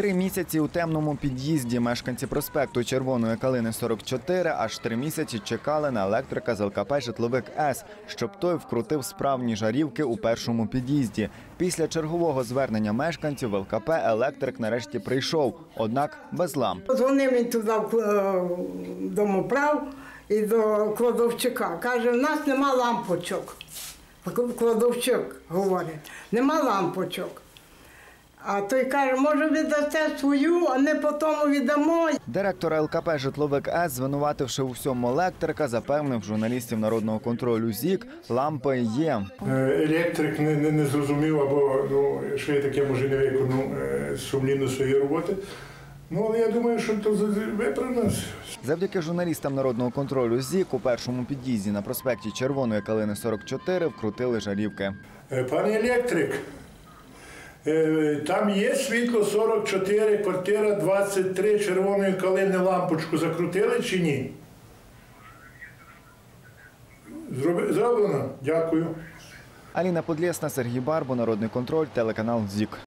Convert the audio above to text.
Три місяці у темному під'їзді мешканці проспекту Червоної калини 44 аж три місяці чекали на електрика з ЛКП Житловик С, щоб той вкрутив справні жарівки у першому під'їзді. Після чергового звернення мешканців в ЛКП електрик нарешті прийшов, однак без ламп. Дзвонив він туди е, домоправ і до кладовчика. Каже, в нас нема лампочок. Кладовчик говорить, нема лампочок. А той каже, може ви дасте свою, а не по тому віддамо. Директор ЛКП Житловик С, звинувативши у всьому електрика, запевнив журналістів народного контролю ЗІК, лампи є. Е, Електрик не, не, не зрозумів або ну, що я таке може не виконав е, сумлінно своєї роботи. Ну, але я думаю, що то виправимо. Завдяки журналістам народного контролю ЗІК у першому під'їзді на проспекті Червоної калини 44 вкрутили жарівки. Е, Пане електрик, е, там є світло 44, квартира 23, червоної калини лампочку закрутили чи ні? Зроблено? Дякую. Аліна Подлєсна, Сергій Барбо, Народний контроль, телеканал ЗІК.